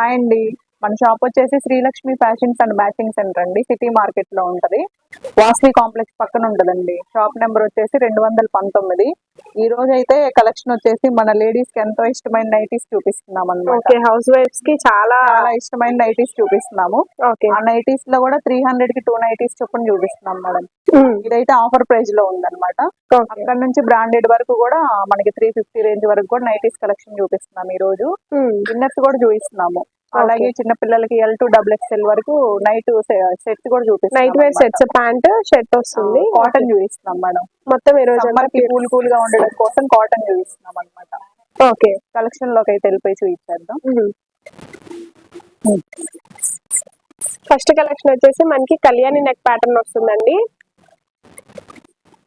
Hi అండి. మన shop వచ్చేసి Srilakshmi fashions and matching centre అండి. సిటీ మార్కెట్లో ఉంటది. వాసవి కాంప్లెక్స్ పక్కన ఉంటదండి. షాప్ నెంబర్ వచ్చేసి రెండు వందల పంతొమ్మిది. ఈ రోజు అయితే కలెక్షన్ వచ్చేసి మన లేడీస్కి ఎంతో ఇష్టమైన నైటీస్ చూపిస్తున్నాం అన్నమాట ఓకే హౌస్ వైఫ్స్కి చాలా చాలా ఇష్టమైన నైటీస్ చూపిస్తున్నాము. ఓకే. ఆ నైటీస్లో కూడా త్రీ హండ్రెడ్కి టూ నైటీస్ చొప్పున చూపిస్తున్నాం మేడం ఇదైతే ఆఫర్ ప్రైస్లో ఉందన్నమాట. అక్కడ నుంచి బ్రాండెడ్ వరకు కూడా మనకి త్రీ ఫిఫ్టీ రేంజ్ వరకు కూడా నైటీస్ కలెక్షన్ చూపిస్తున్నాం ఈ రోజు ఇన్నర్స్ కూడా చూపిస్తున్నాము. అలాగే చిన్న పిల్లలకి ఎల్ టు డబుల్ ఎక్స్ఎల్ వరకు నైట్ సెట్స్ కూడా చూపిస్తున్నాం night wear sets pant shirt వస్తుంది. కాటన్ చూపిస్తున్నాం మేడం. మొత్తం ఈ రోజు కూల్ కూల్గా ఉండడం కోసం కాటన్ చూపిస్తున్నాం అన్నమాట. ఓకే కలెక్షన్లోకి అయితే వెళ్ళిపోయి చూపించేద్దాం ఫస్ట్ కలెక్షన్ వచ్చేసి మనకి కళ్యాణి నెక్ ప్యాటర్న్ వస్తుందండి.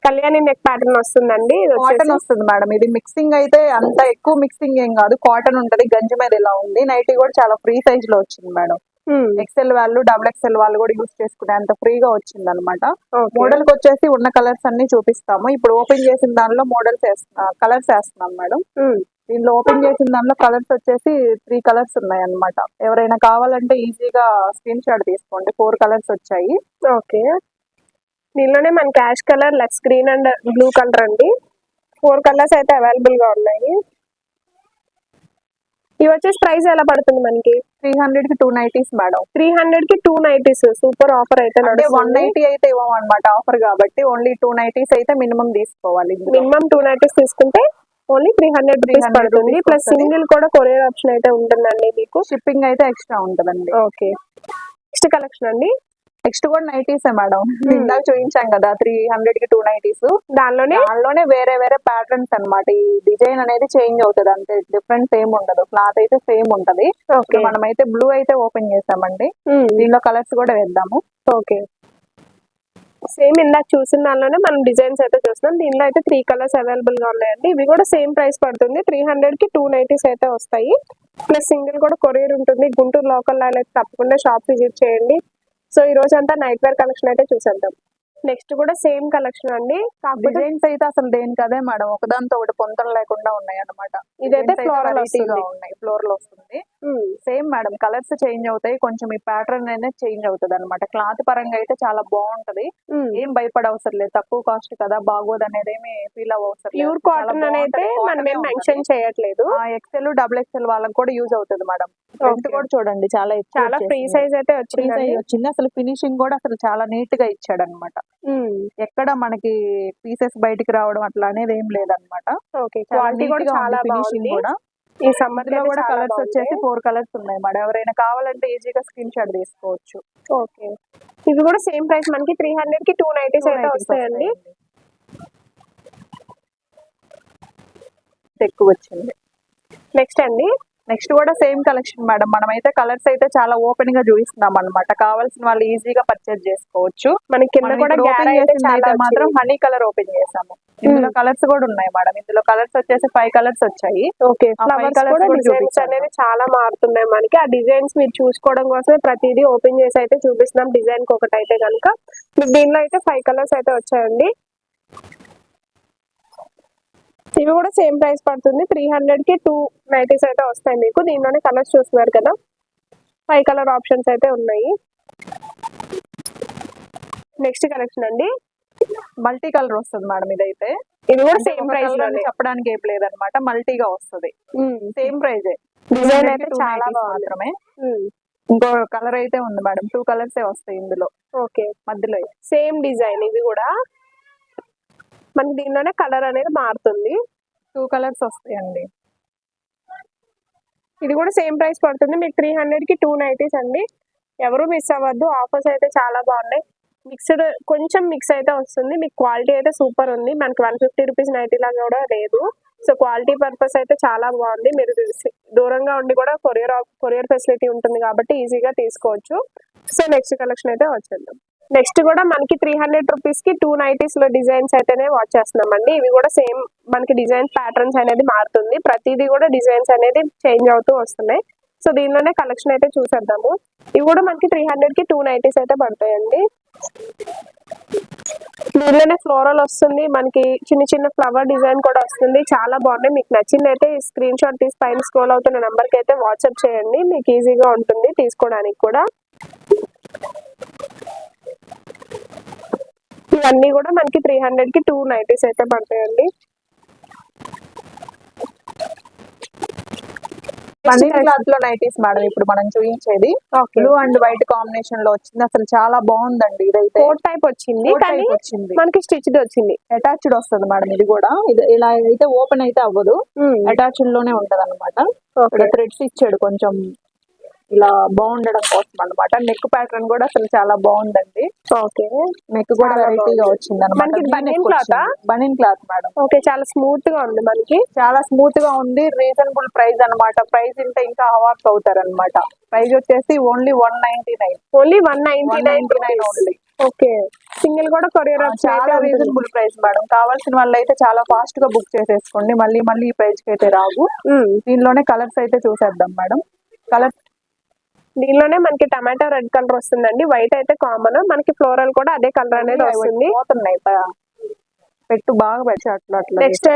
కళ్యాణి నెక్ ప్యాటర్న్ వస్తుందండి. కాటన్ వస్తుంది మేడం. ఇది మిక్సింగ్ అయితే అంత ఎక్కువ మిక్సింగ్ ఏం కాదు. కాటన్ ఉంటది. గంజి మీద ఇలా ఉంది. నైటీ కూడా చాలా ఫ్రీ సైజ్లో వచ్చింది మేడం. Hmm. ఎక్సెల్ వాళ్ళు డబుల్ ఎక్సెల్ వాళ్ళు కూడా యూస్ చేసుకునే అంత ఫ్రీగా వచ్చింది అనమాట. మోడల్కి వచ్చేసి ఉన్న కలర్స్ అన్ని చూపిస్తాము. ఇప్పుడు ఓపెన్ చేసిన దానిలో మోడల్స్ కలర్స్ వేస్తున్నాం మేడం. Hmm. దీనిలో ఓపెన్ చేసిన దానిలో కలర్స్ వచ్చేసి త్రీ కలర్స్ ఉన్నాయి అన్నమాట ఎవరైనా కావాలంటే ఈజీగా స్క్రీన్ షాట్ తీసుకోండి. ఫోర్ కలర్స్ వచ్చాయి. ఓకే దీనిలోనే మన క్యాష్ కలర్ లెక్స్ గ్రీన్ అండ్ బ్లూ కలర్ అండి. ఫోర్ కలర్స్ అయితే అవైలబుల్గా ఉన్నాయి. ఇవి వచ్చేసి ప్రైస్ ఎలా పడుతుంది మనకి? త్రీ హండ్రెడ్కి టూ నైటీస్ మేడం. త్రీ హండ్రెడ్కి టూ నైటీస్. సూపర్ ఆఫర్ అయితే అంటే వన్ నడుస్తుంది నైటీ అయితే ఇవ్వమన్నమాట ఆఫర్ కాబట్టి ఓన్లీ టూ నైటీస్ అయితే మినిమం తీసుకోవాలి. మినిమం టూ నైటీస్ తీసుకుంటే ఓన్లీ త్రీ హండ్రెడ్ రూపీస్ 300 పడుతుంది. ప్లస్. సింగిల్ కూడా కొరియర్ ఆప్షన్ అయితే ఉంటుందండి మీకు. షిప్పింగ్ అయితే ఎక్స్ట్రా ఉంటదండి. ఓకే. నెక్స్ట్ కలెక్షన్ అండి. నెక్స్ట్ కూడా నైటీసే మేడం ఇందాక చూపించాం కదా త్రీ హండ్రెడ్కి టూ నైటీస్ దానిలోనే? దానిలోనే వేరే వేరే ప్యాటర్న్స్ అన్నమాట. ఈ డిజైన్ అనేది చేంజ్ అవుతుంది. అంతే డిఫరెంట్ సేమ్ ఉండదు. క్లాత్ అయితే సేమ్ ఉంటది. ఓకే మనం అయితే బ్లూ అయితే ఓపెన్ చేసామండి. దీనిలో కలర్స్ కూడా వేద్దాము. ఓకే సేమ్ ఇందాక చూసిన దానిలోనే మనం డిజైన్స్ అయితే చూస్తున్నాం. దీనిలో అయితే త్రీ కలర్స్ అవైలబుల్గా ఉన్నాయండి. ఇవి కూడా సేమ్ ప్రైస్ పడుతుంది. త్రీ హండ్రెడ్కి టూ నైటీస్ అయితే వస్తాయి. ప్లస్ సింగిల్ కూడా కొరియర్ ఉంటుంది. గుంటూరు లోకల్ అయితే తప్పకుండా షాప్ విజిట్ చేయండి. సో ఈ రోజు అంతా నైట్ వేర్ కలెక్షన్ అయితే చూసేద్దాం. నెక్స్ట్ కూడా సేమ్ కలెక్షన్ అండి. కాకపోతే డిజైన్స్ అయితే అసలు దేనికి అదే మేడం. ఒకదాంతో ఒకటి పొంతలు లేకుండా ఉన్నాయి అన్నమాట ఇదైతే వస్తుంది. ఉన్నాయి. ఫ్లోర్లో వస్తుంది సేమ్ మేడం. కలర్స్ చేంజ్ అవుతాయి. కొంచెం ఈ ప్యాటర్న్ అనేది చేంజ్ అవుతుంది అనమాట క్లాత్ పరంగా అయితే చాలా బాగుంటది. ఏం భయపడ అవసరం లేదు తక్కువ కాస్ట్ కదా. బాగోదు అనేది ఏమి ఫీల్ అవ్వవసరం ప్యూర్ కాటన్ అని అయితే మనం ఏం మెన్షన్ చేయట్లేదు. ఎక్సెల్ డబుల్ ఎక్సెల్ వాళ్ళకి కూడా యూజ్ అవుతుంది మేడం. ఫ్రంట్ కూడా చూడండి. చాలా చాలా ఫ్రీ. సైజ్ అయితే వచ్చింది. అసలు ఫినిషింగ్ కూడా అసలు చాలా నీట్గా ఇచ్చాడు అనమాట ఎక్కడ మనకి పీసెస్ బయటికి రావడం అట్లా అనేది ఏం లేదనమాట ఓకే క్వాలిటీ కూడా ఫినిషింగ్ ఈ సమ్మర్ ఇందులో కూడా కలర్స్ వచ్చేసి ఫోర్ కలర్స్ ఉన్నాయి మేడం. ఎవరైనా కావాలంటే ఈజీగా స్క్రీన్ షాట్ తీసుకోవచ్చు. ఓకే. ఇవి కూడా సేమ్ ప్రైస్ మనకి త్రీ హండ్రెడ్కి టూ నైటీస్ అయితే వస్తాయండి. ఎక్కువ వచ్చింది నెక్స్ట్ అండి. నెక్స్ట్ కూడా సేమ్ కలెక్షన్ మేడం. మనమైతే కలర్స్ అయితే చాలా ఓపెన్గా చూపిస్తున్నాం అనమాట కావాల్సిన వాళ్ళు ఈజీగా పర్చేజ్ చేసుకోవచ్చు. మనకి కింద మనం కూడా మాత్రం హనీ కలర్ ఓపెన్ చేసాము. ఇందులో కలర్స్ కూడా ఉన్నాయి మేడం. ఇందులో కలర్స్ వచ్చేసి ఫైవ్ కలర్స్ వచ్చాయి. ఓకే. ఫ్లవర్స్ కూడా డిజైన్స్. అనేది చాలా మారుతున్నాయి మనకి. ఆ డిజైన్స్ మీరు చూసుకోవడం కోసమే ప్రతిదీ ఓపెన్ చేసి అయితే చూపిస్తున్నాం. డిజైన్కి ఒకటి అయితే కనుక దీనిలో అయితే ఫైవ్ కలర్స్ అయితే వచ్చాయండి. ఇవి కూడా సేమ్ ప్రైస్ పడుతుంది. త్రీ హండ్రెడ్కి టూ నైటీస్ అయితే వస్తాయి మీకు. దీనిలోనే కలర్స్ చూస్తున్నారు కదా. ఫైవ్ కలర్ ఆప్షన్స్ అయితే ఉన్నాయి. నెక్స్ట్ కలెక్షన్ అండి. మల్టీ కలర్ వస్తుంది మేడం ఇదైతే. ఇది కూడా సేమ్ ప్రైస్ చెప్పడానికి ఏం లేదనమాట మల్టీగా వస్తుంది. సేమ్ ప్రైజ్ డిజైన్ అయితే చాలా మాత్రమే. ఇంకో కలర్ అయితే ఉంది మేడం టూ కలర్స్ వస్తాయి ఇందులో. ఓకే మధ్యలో సేమ్ డిజైన్ ఇది కూడా. మనకి దీనిలోనే కలర్ అనేది మారుతుంది. టూ కలర్స్ వస్తాయండి. ఇది కూడా సేమ్ ప్రైస్ పడుతుంది. మీకు త్రీ హండ్రెడ్కి టూ నైటీస్ అండి. ఎవరు మిస్ అవ్వద్దు. ఆఫర్స్ అయితే చాలా బాగున్నాయి. మిక్స్డ్ కొంచెం మిక్స్ అయితే వస్తుంది. మీకు క్వాలిటీ అయితే సూపర్ ఉంది. మనకి వన్ ఫిఫ్టీ రూపీస్ నైటీ లాగా కూడా లేదు. సో క్వాలిటీ పర్పస్ అయితే చాలా బాగుంది. మీరు దూరంగా ఉండి కూడా కొరియర్ కొరియర్ ఫెసిలిటీ ఉంటుంది కాబట్టి ఈజీగా తీసుకోవచ్చు. సో నెక్స్ట్ కలెక్షన్ అయితే వచ్చేద్దాం. నెక్స్ట్ కూడా మనకి త్రీ హండ్రెడ్ రూపీస్కి టూ నైటీస్లో డిజైన్స్ అయితేనే వాచ్ చేస్తున్నామండి. ఇవి కూడా సేమ్ మనకి డిజైన్ ప్యాటర్న్స్ అనేది మారుతుంది. ప్రతిదీ కూడా డిజైన్స్ అనేది చేంజ్ అవుతూ వస్తున్నాయి. సో దీనిలోనే కలెక్షన్ అయితే చూసేద్దాము. ఇవి కూడా మనకి త్రీ హండ్రెడ్కి టూ నైటీస్ అయితే పడతాయండి. దీనిలోనే ఫ్లోరల్ వస్తుంది. మనకి చిన్న చిన్న ఫ్లవర్ డిజైన్ కూడా వస్తుంది. చాలా బాగున్నాయి. మీకు నచ్చింది అయితే స్క్రీన్ షాట్ తీసి పైన స్క్రోల్ అవుతున్న నెంబర్కి అయితే వాట్సాప్ చేయండి. మీకు ఈజీగా ఉంటుంది తీసుకోవడానికి కూడా. ఇవన్నీ కూడా మనకి త్రీ హండ్రెడ్కి టూ నైటీస్ అయితే పడతాయండి. పన్నీర్ క్లాత్లో నైటీస్ మేడం ఇప్పుడు మనం చూపించేది. బ్లూ అండ్ వైట్ కాంబినేషన్లో వచ్చింది. అసలు చాలా బాగుందండి ఇదైతే. కోట్ టైప్ వచ్చింది. మనకి స్టిచ్డ్ వచ్చింది. అటాచ్డ్ వస్తుంది మేడం ఇది కూడా. ఇది ఇలా అయితే ఓపెన్ అయితే అవ్వదు. అటాచ్డ్లోనే ఉంటది అనమాట థ్రెడ్స్ ఇచ్చాడు కొంచెం ఇలా బాగుండడం కోసం అన్నమాట. నెక్ ప్యాటర్న్ కూడా అసలు చాలా బాగుందండి. ఓకే. నెక్ కూడా వెరైటీగా వచ్చింది ఆ? బనిన్ క్లాత్ మేడం ఓకే చాలా స్మూత్గా ఉంది మనకి. చాలా స్మూత్గా ఉంది. రీజనబుల్ ప్రైస్ అన్నమాట. ప్రైస్ ఇంటే ఇంకా అవార్డ్స్ అవుతారు అనమాట ప్రైస్ వచ్చేసి only one ninety nine only one ninety nine ninety nine only okay single కూడా కొరియర్ చాలా రీజనబుల్ ప్రైస్ మేడం కావాల్సిన వాళ్ళు అయితే చాలా ఫాస్ట్గా బుక్ చేసేసుకోండి. మళ్ళీ మళ్ళీ ఈ ప్రైస్కి అయితే రావు. దీనిలోనే కలర్స్ అయితే చూసేద్దాం మేడం కలర్స్ దీనిలోనే మనకి టమాటో రెడ్ కలర్ వస్తుందండి. వైట్ అయితే కామన్. మనకి ఫ్లోరల్ కూడా అదే కలర్ అనేది వస్తుంది. పెట్టు బాగా పెట్టి అట్లా అట్లా నెక్స్ట్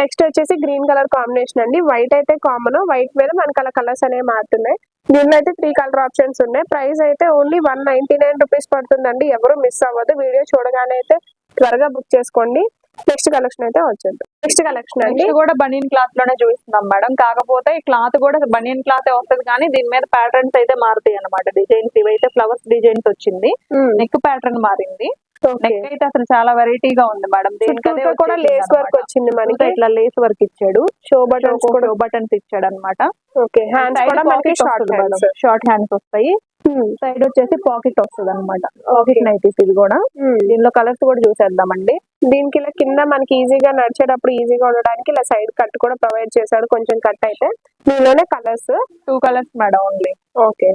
నెక్స్ట్ వచ్చేసి గ్రీన్ కలర్ కాంబినేషన్ అండి. వైట్ అయితే కామన్. వైట్ మీద మనకి అలా కలర్స్ అనేవి మారుతున్నాయి. దీనిలో అయితే త్రీ కలర్ ఆప్షన్స్ ఉన్నాయి. ప్రైస్ అయితే only one ninety nine rupees పడుతుందండి. ఎవరు మిస్ అవ్వదు వీడియో చూడగానే అయితే త్వరగా బుక్ చేసుకోండి. నెక్స్ట్ కలెక్షన్ అయితే వచ్చేది నెక్స్ట్ కలెక్షన్ అండి కూడా బనియన్ క్లాత్లోనే చూపిస్తున్నాం మేడం. కాకపోతే ఈ క్లాత్ కూడా బనియన్ క్లాత్ వస్తుంది కానీ దీని మీద ప్యాటర్న్స్ అయితే మారుతాయి అన్నమాట. డిజైన్స్ ఇవైతే ఫ్లవర్స్ డిజైన్స్ వచ్చింది. నెక్ ప్యాటర్న్ మారింది. నెక్ అయితే అసలు చాలా వెరైటీగా ఉంది మేడం. చుట్టూ కూడా లేస్ వర్క్ వచ్చింది మనకి. ఇట్లా లేస్ వర్క్ ఇచ్చాడు. షో బటన్స్ కూడా బటన్స్ ఇచ్చాడు అనమాట ఓకే హ్యాండ్స్ కూడా మనకి షార్ట్ హ్యాండ్స్ షార్ట్ హ్యాండ్స్ వస్తాయి. సైడ్ వచ్చేసి పాకెట్ వస్తుంది అనమాట పాకెట్ నైటీస్ ఇది కూడా. దీనిలో కలర్స్ కూడా చూసేద్దామండి. దీనికి ఇలా కింద మనకి ఈజీగా నడిచేటప్పుడు ఈజీగా ఉండడానికి ఇలా సైడ్ కట్ కూడా ప్రొవైడ్ చేశాడు. కొంచెం కట్ అయితే దీనిలోనే colours two colours madam only okay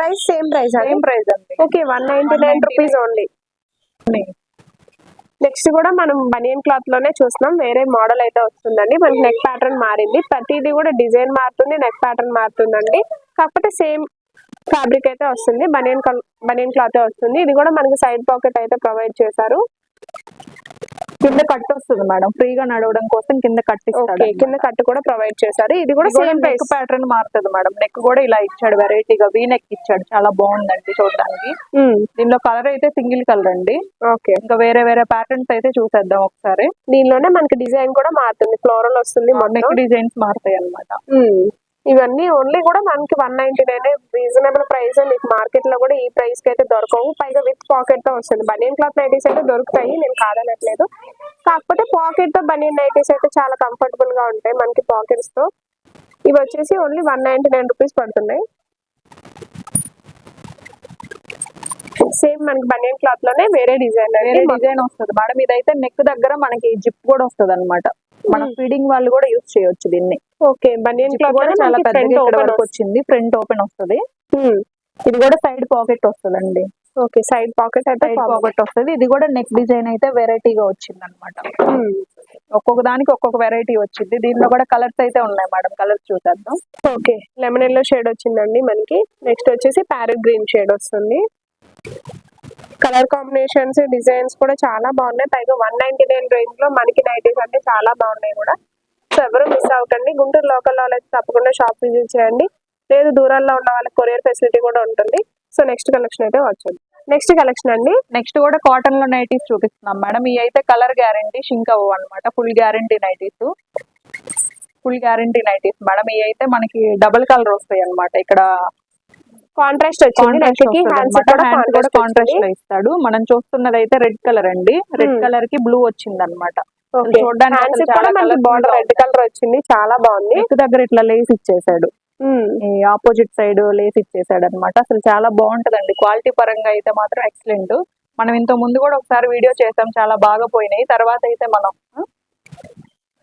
price same price same price అండి. Okay one ninety nine rupees only. Next కూడా మనం బనియన్ క్లాత్లోనే చూస్తున్నాం. వేరే మోడల్ అయితే వస్తుందండి. మనకి నెక్ ప్యాటర్న్ మారింది. ప్రతిదీ కూడా డిజైన్ మారుతుంది నెక్ ప్యాటర్న్ మారుతుందండి. కాకపోతే సేమ్ ఫ్యాబ్రిక్ అయితే వస్తుంది. బనియన్ బనియన్ క్లాత్ వస్తుంది. ఇది కూడా మనకి సైడ్ పాకెట్ అయితే ప్రొవైడ్ చేశారు. కింద కట్ వస్తుంది మేడం. ఫ్రీగా నడవడం కోసం కింద కట్ ఇస్తాడు ఓకే కింద కట్ కూడా ప్రొవైడ్ చేశారు. ఇది కూడా సేమ్ నెక్ ప్యాటర్న్ మారుతుంది మేడం. నెక్ కూడా ఇలా ఇచ్చాడు వెరైటీగా. వీ నెక్ ఇచ్చాడు. చాలా బాగుందండి చూడడానికి. దీనిలో కలర్ అయితే సింగిల్ కలర్ అండి. ఓకే. ఇంకా వేరే వేరే ప్యాటర్న్స్ అయితే చూసేద్దాం ఒకసారి. దీనిలోనే మనకి డిజైన్ కూడా మారుతుంది. ఫ్లోరల్ వస్తుంది నెక్ డిజైన్స్ మారుతాయి అన్నమాట. ఉమ్. ఇవన్నీ ఓన్లీ కూడా మనకి one ninety nine reasonable price మీకు మార్కెట్లో కూడా ఈ ప్రైస్కి అయితే దొరకవు. పైగా విత్ పాకెట్తో వస్తుంది. బనియన్ క్లాత్ నైటీస్ అయితే దొరుకుతాయి. నేను కాదనట్లేదు. కాకపోతే పాకెట్తో బనియన్ నైటీస్ అయితే చాలా కంఫర్టబుల్గా ఉంటాయి మనకి పాకెట్స్తో. ఇవి వచ్చేసి only one ninety nine rupees పడుతున్నాయి. సేమ్ మనకి బనియన్ క్లాత్లోనే వేరే డిజైన్ డిజైన్ వస్తుంది. మేడం ఇదైతే నెక్ దగ్గర మనకి జిప్ కూడా వస్తుంది అనమాట మన ఫీడింగ్ వాళ్ళు కూడా యూస్ చేయొచ్చు దీన్ని. ఓకే బనియన్ క్లాత్ కూడా చాలా పెద్దగా ఇక్కడ వరకు వచ్చింది. ఫ్రంట్ ఓపెన్ వస్తుంది. ఇది కూడా సైడ్ పాకెట్ వస్తుందండి. ఓకే సైడ్ పాకెట్ అయితే పాకెట్ వస్తుంది. ఇది కూడా నెక్ డిజైన్ అయితే వెరైటీగా వచ్చింది అనమాట. ఒక్కొక్క దానికి ఒక్కొక్క వెరైటీ వచ్చింది. దీనిలో కూడా కలర్స్ అయితే ఉన్నాయి మేడం. కలర్స్ చూసేద్దాం. ఓకే లెమన్ ఎల్లో షేడ్ వచ్చిందండి మనకి. నెక్స్ట్ వచ్చేసి ప్యారెట్ గ్రీన్ షేడ్ వస్తుంది. కలర్ కాంబినేషన్స్ డిజైన్స్ కూడా చాలా బాగున్నాయి. పైగా వన్ నైన్టీ నైన్ రేంజ్లో మనకి నైటీస్ అంటే చాలా బాగున్నాయి కూడా. సో ఎవరు మిస్ అవ్వకండి. గుంటూరు లోకల్ వాళ్ళైతే తప్పకుండా షాప్ విజిట్ చేయండి. లేదు దూరాల్లో ఉన్న వాళ్ళకి కొరియర్ ఫెసిలిటీ కూడా ఉంటుంది. సో నెక్స్ట్ కలెక్షన్ అయితే వచ్చింది నెక్స్ట్ కలెక్షన్ అండి. నెక్స్ట్ కూడా కాటన్లో నైటీస్ చూపిస్తున్నాం మేడం. ఇవి అయితే కలర్ గ్యారంటీ షింక్ అవ్వవు అనమాట full guarantee nighties. Full guarantee nighties madam. ఇవి అయితే మనకి డబుల్ కలర్ వస్తాయి అనమాట ఇక్కడ కాంట్రాస్ట్ వచ్చింది. హ్యాండ్స్ కూడా కాంట్రాస్ట్లో ఇస్తాడు. మనం చూస్తున్నది అయితే రెడ్ కలర్ అండి. Red Hmm. కలర్కి బ్లూ వచ్చింది అనమాట చూడడానికి బార్డర్ రెడ్ కలర్ వచ్చింది. చాలా బాగుంది. నెక్ దగ్గర ఇట్లా లేస్ ఇచ్చేసాడు. ఆపోజిట్ సైడ్ లేస్ ఇచ్చేసాడు అనమాట అసలు చాలా బాగుంటదండి. క్వాలిటీ పరంగా అయితే మాత్రం ఎక్సలెంట్ మనం ఇంత ముందు కూడా ఒకసారి వీడియో చేసాం. చాలా బాగా పోయినాయి. తర్వాత అయితే మనం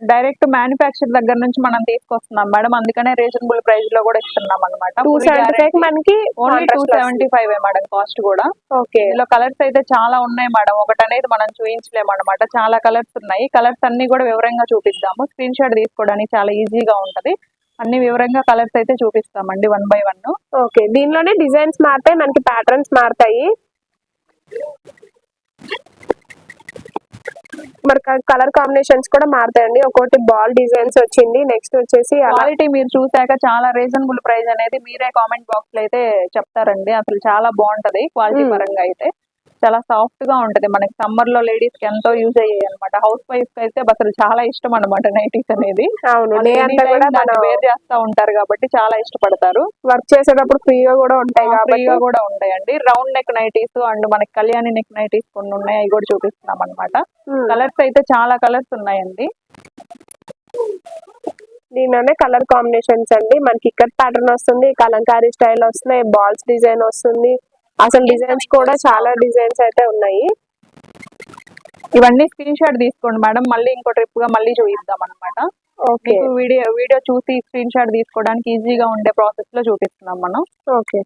డైరెక్ట్ మ్యానుఫ్యాక్చర్ దగ్గర నుంచి మనం తీసుకొస్తున్నాం. మేడం అందుకనే రీజనబుల్ ప్రైస్లో కూడా ఇస్తున్నాం అనమాట టూ సెవెంటీ ఫైవ్ మనకి only two seventy five madam cost కూడా. ఓకే ఇందులో కలర్స్ అయితే చాలా ఉన్నాయి మేడం. ఒకటి అనేది మనం చూపించలేము అనమాట చాలా కలర్స్ ఉన్నాయి. కలర్స్ అన్ని కూడా వివరంగా చూపిద్దాము. స్క్రీన్ షాట్ తీసుకోవడానికి చాలా ఈజీగా ఉంటది. అన్ని వివరంగా కలర్స్ అయితే చూపిస్తామండి వన్ బై వన్ ఓకే దీనిలోనే డిజైన్స్ మారుతాయి. మనకి ప్యాటర్న్స్ మారుతాయి. మరి కలర్ కాంబినేషన్స్ కూడా మారుతాయండి. ఒకటి బాల్ డిజైన్స్ వచ్చింది నెక్స్ట్ వచ్చేసి క్వాలిటీ మీరు చూసాక చాలా రీజనబుల్ ప్రైస్ అనేది మీరే కామెంట్ బాక్స్లో అయితే చెప్తారండి. అసలు చాలా బాగుంటది క్వాలిటీ. పరంగా అయితే. చాలా సాఫ్ట్గా ఉంటది. మనకి సమ్మర్లో లేడీస్కి ఎంతో యూజ్ అయ్యాయి అనమాట హౌస్ వైఫ్కి అయితే అసలు చాలా ఇష్టం అనమాట నైటీస్ అనేది. వేర్ చేస్తా ఉంటారు కాబట్టి చాలా ఇష్టపడతారు. వర్క్ చేసేటప్పుడు ఫ్రీగా కూడా ఉంటాయి ఫ్రీగా కూడా ఉంటాయండి. రౌండ్ నెక్ నైటీస్ అండ్ మనకి కళ్యాణి నెక్ నైటీస్ కొన్ని ఉన్నాయి అవి కూడా చూపిస్తున్నాం అనమాట. కలర్స్ అయితే చాలా కలర్స్ ఉన్నాయండి. దీనిలోనే కలర్ కాంబినేషన్స్ అండి. మనకి ఇక్కడ ప్యాటర్న్ వస్తుంది కలంకారీ స్టైల్ వస్తున్నాయి బాల్స్ డిజైన్ వస్తుంది. అసలు డిజైన్స్ కూడా చాలా డిజైన్స్ అయితే ఉన్నాయి. ఇవన్నీ స్క్రీన్ షాట్ తీసుకోండి మేడం. మళ్ళీ ఇంకో ట్రిప్గా మళ్ళీ చూపిద్దాం అనమాట ఓకే. వీడియో వీడియో చూసి స్క్రీన్ షాట్ తీసుకోవడానికి ఈజీగా ఉండే ప్రాసెస్లో చూపిస్తున్నాం మనం. ఓకే.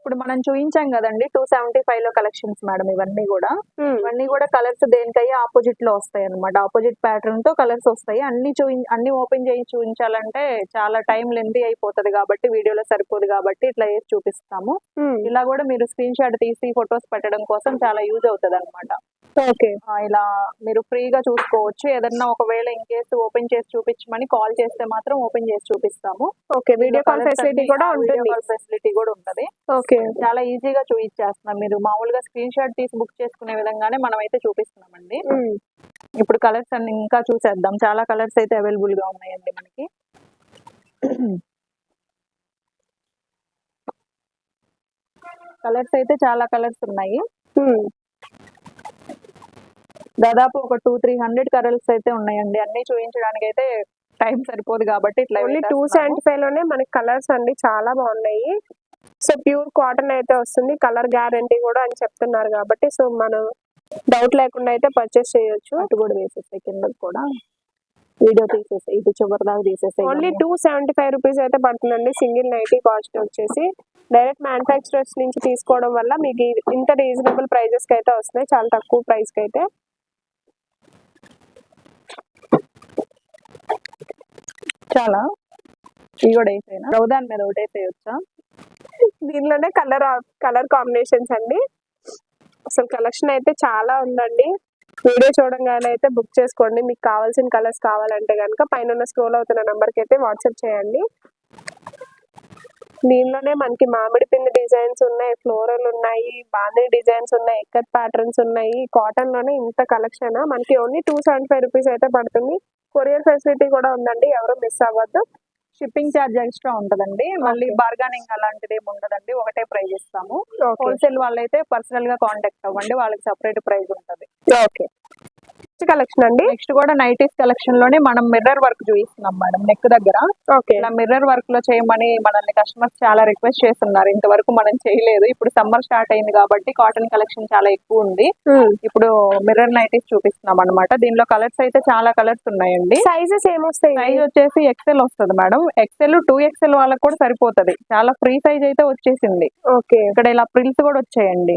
ఇప్పుడు మనం చూపించాం కదండి టూ సెవెంటీ ఫైవ్లో కలెక్షన్స్ మేడం ఇవన్నీ కూడా. ఇవన్నీ కూడా కలర్స్ దేనికయ్యే? ఆపోజిట్లో వస్తాయి అనమాట ఆపోజిట్ ప్యాటర్న్తో కలర్స్ వస్తాయి. అన్ని చూపి అన్ని ఓపెన్ చేసి చూపించాలంటే చాలా టైం లెంతీ అయిపోతుంది కాబట్టి వీడియోలో సరిపోదు కాబట్టి ఇట్లా వేసి చూపిస్తాము. ఇలా కూడా మీరు స్క్రీన్ షాట్ తీసి ఫొటోస్ పెట్టడం కోసం చాలా యూజ్ అవుతుంది అనమాట ఓకే. ఇలా మీరు ఫ్రీగా చూసుకోవచ్చు. ఏదన్నా ఒకవేళ ఇన్ కేసు ఓపెన్ చేసి చూపించమని కాల్ చేస్తే మాత్రం ఓపెన్ చేసి చూపిస్తాము. ఓకే వీడియో కాల్ ఫెసిలిటీ కూడా ఉంటుంది. ఫెసిలిటీ కూడా ఉంటది. ఓకే. చాలా ఈజీగా చూపించేస్తున్నాం. మీరు మామూలుగా స్క్రీన్ షాట్ తీసి బుక్ చేసుకునే విధంగానే మనం అయితే చూపిస్తున్నామండి ఇప్పుడు కలర్స్ అన్ని ఇంకా చూసేద్దాం. చాలా కలర్స్ అయితే అవైలబుల్గా ఉన్నాయండి మనకి. కలర్స్ అయితే చాలా కలర్స్ ఉన్నాయి. దాదాపు ఒక టూ త్రీ హండ్రెడ్ కలర్స్ అయితే ఉన్నాయండి. అన్ని చూపించడానికి అయితే టైం సరిపోదు కాబట్టి ఇట్లా ఓన్లీ టూ. సెవెంటీ ఫైవ్లోనే మనకి కలర్స్ అండి చాలా బాగున్నాయి. సో ప్యూర్ కాటన్ అయితే వస్తుంది. కలర్ గ్యారంటీ కూడా అని చెప్తున్నారు కాబట్టి సో మనం డౌట్ లేకుండా అయితే పర్చేస్ చేయొచ్చు. అటు కూడా వేసేసాయి కింద కూడా. వీడియో తీసేసాయి ఇటు చివరి దాకా తీసేసాయి only two seventy five rupees అయితే పడుతుందండి. సింగిల్ నైటీ కాస్ట్ వచ్చేసి. డైరెక్ట్ మ్యానుఫ్యాక్చరర్స్ నుంచి తీసుకోవడం వల్ల మీకు ఇంత రీజనబుల్ ప్రైజెస్కి అయితే వస్తున్నాయి. చాలా తక్కువ ప్రైస్కి అయితే. చాలా ఇవి కూడా వేసేనా? రౌదాన్ మీద ఒకటి వేసేయచ్చా? దీనిలోనే కలర్ కలర్ కాంబినేషన్స్ అండి. అసలు కలెక్షన్ అయితే చాలా ఉందండి. వీడియో చూడంగానే అయితే బుక్ చేసుకోండి. మీకు కావాల్సిన కలర్స్ కావాలంటే కనుక పైన స్క్రోల్ అవుతున్న నెంబర్కి అయితే వాట్సాప్ చేయండి. దీనిలోనే మనకి మామిడి పిండి డిజైన్స్ ఉన్నాయి ఫ్లోరల్ ఉన్నాయి బాందీ డిజైన్స్ ఉన్నాయి ఎక్కత్ ప్యాటర్న్స్ ఉన్నాయి. కాటన్లోనే ఇంత కలెక్షన్? మనకి only two seventy five rupees అయితే పడుతుంది. కొరియర్ ఫెసిలిటీ కూడా ఉందండి ఎవరు మిస్ అవ్వద్దు. షిప్పింగ్ ఛార్జ్ ఎక్స్ట్రా ఉంటదండి. మళ్ళీ బార్గానింగ్ అలాంటిది ఏమి ఉండదండి ఒకటే ప్రైస్ ఇస్తాము. హోల్సేల్ వాళ్ళైతే పర్సనల్గా కాంటాక్ట్ అవ్వండి వాళ్ళకి సెపరేట్ ప్రైస్ ఉంటది. ఓకే కలెక్షన్ అండి? నెక్స్ట్ కూడా నైటీస్ కలెక్షన్లోనే మనం మిర్రర్ వర్క్ చూపిస్తున్నాం మేడం నెక్ దగ్గర. ఓకే. ఇలా మిర్రర్ వర్క్లో చేయమని మనల్ని కస్టమర్స్ చాలా రిక్వెస్ట్ చేస్తున్నారు. ఇంతవరకు మనం చేయలేదు. ఇప్పుడు సమ్మర్ స్టార్ట్ అయింది కాబట్టి కాటన్ కలెక్షన్ చాలా ఎక్కువ ఉంది. ఇప్పుడు మిర్రర్ నైటీస్ చూపిస్తున్నాం అనమాట దీనిలో కలర్స్ అయితే చాలా కలర్స్ ఉన్నాయండి. సైజెస్ ఏమొస్తాయి? సైజ్ వచ్చేసి ఎక్సెల్ వస్తుంది మేడం. ఎక్సెల్ టూ ఎక్సెల్ వాళ్ళకి కూడా సరిపోతది. చాలా ఫ్రీ సైజ్ అయితే వచ్చేసింది. ఓకే. ఇక్కడ ఇలా ప్రిల్స్ కూడా వచ్చాయండి.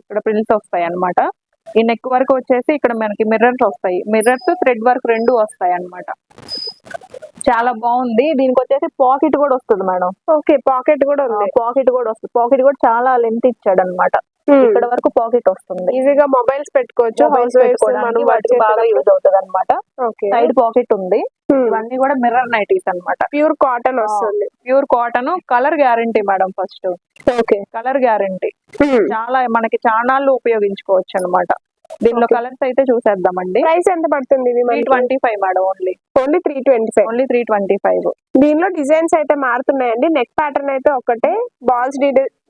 ఇక్కడ ప్రిల్స్ వస్తాయి అన్నమాట ఈ నెక్ వరకు వచ్చేసి ఇక్కడ మనకి మిర్రర్స్ వస్తాయి. మిర్రర్స్ థ్రెడ్ వర్క్ రెండు వస్తాయి అన్నమాట. చాలా బాగుంది. దీనికి వచ్చేసి పాకెట్ కూడా వస్తుంది మేడం. ఓకే పాకెట్ కూడా ఉంది. పాకెట్ కూడా వస్తుంది. పాకెట్ కూడా చాలా లెంత్ ఇచ్చాడు అనమాట ఇక్కడ వరకు పాకెట్ వస్తుంది. ఈజీగా మొబైల్స్ పెట్టుకోవచ్చు హౌస్ వర్క్ బాగా యూజ్ అవుతుంది అనమాట సైడ్ పాకెట్ ఉంది. ఇవన్నీ కూడా మిర్రర్ నైటీస్ అన్నమాట. ప్యూర్ కాటన్ వస్తుంది. Pure cotton colour guarantee madam first okay colour guarantee చాలా మనకి చానాళ్ళు ఉపయోగించుకోవచ్చు అన్నమాట. దీనిలో. కలర్స్ అయితే చూసేద్దామండి. ప్రైస్ ఎంత పడుతుంది three twenty five madam only only three twenty five only three twenty five దీనిలో డిజైన్స్ అయితే మారుతున్నాయండి. నెక్ ప్యాటర్న్ అయితే ఒకటే. బాల్స్